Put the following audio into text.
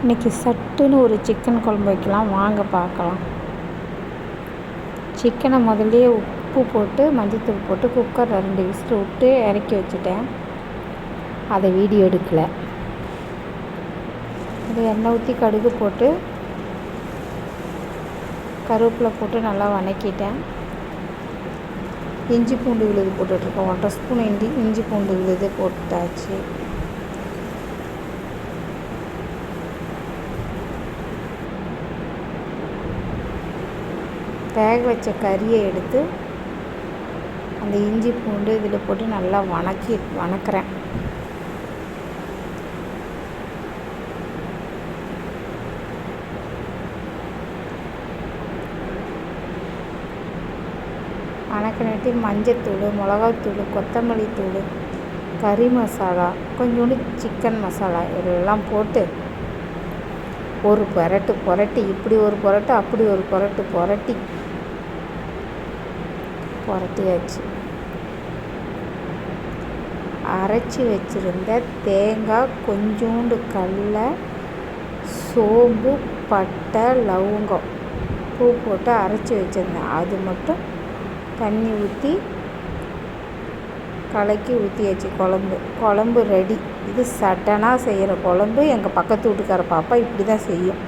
இன்றைக்கி சட்டுன்னு ஒரு சிக்கன் குழம்பு வைக்கலாம். வாங்க பார்க்கலாம். சிக்கனை முதல்லையே உப்பு போட்டு மஞ்சத்தூள் போட்டு குக்கரில் ரெண்டு விசில் விட்டு இறக்கி வச்சுட்டேன். அதை வீடியோ எடுக்கலை. அது எண்ணெய் ஊற்றி கடுகு போட்டு கருவேப்பிலை போட்டு நல்லா வணக்கிட்டேன். இஞ்சி பூண்டு விழுது போட்டுட்ருக்கோம் ஒன்றரை ஸ்பூன் இஞ்சி இஞ்சி பூண்டு விழுது போட்டாச்சு. வேக வச்ச கறியை எடுத்து அந்த இஞ்சி பூண்டு இதில் போட்டு நல்லா வணக்கி வணக்கிறேன். வணக்கினட்டி மஞ்சத்தூள் மிளகாத்தூள் கொத்தமல்லி தூள் கறி மசாலா கொஞ்சோண்டு சிக்கன் மசாலா இதெல்லாம் போட்டு ஒரு புரட்டு புரட்டி இப்படி ஒரு புரட்டு அப்படி ஒரு புரட்டு புரட்டி புரட்டியாச்சு அரைச்சி வச்சுருந்த தேங்காய் கொஞ்சோண்டு கடல சோம்பு பட்டை லவங்கம் பூ போட்டு அரைச்சி வச்சுருந்தேன். அது மட்டும் தண்ணி ஊற்றி கலக்கி ஊற்றியாச்சு குழம்பு குழம்பு ரெடி இது சட்டனாக செய்கிற குழம்பு. எங்கள் பக்கத்து வீட்டுக்கார பாப்பா இப்படி தான் செய்யும்.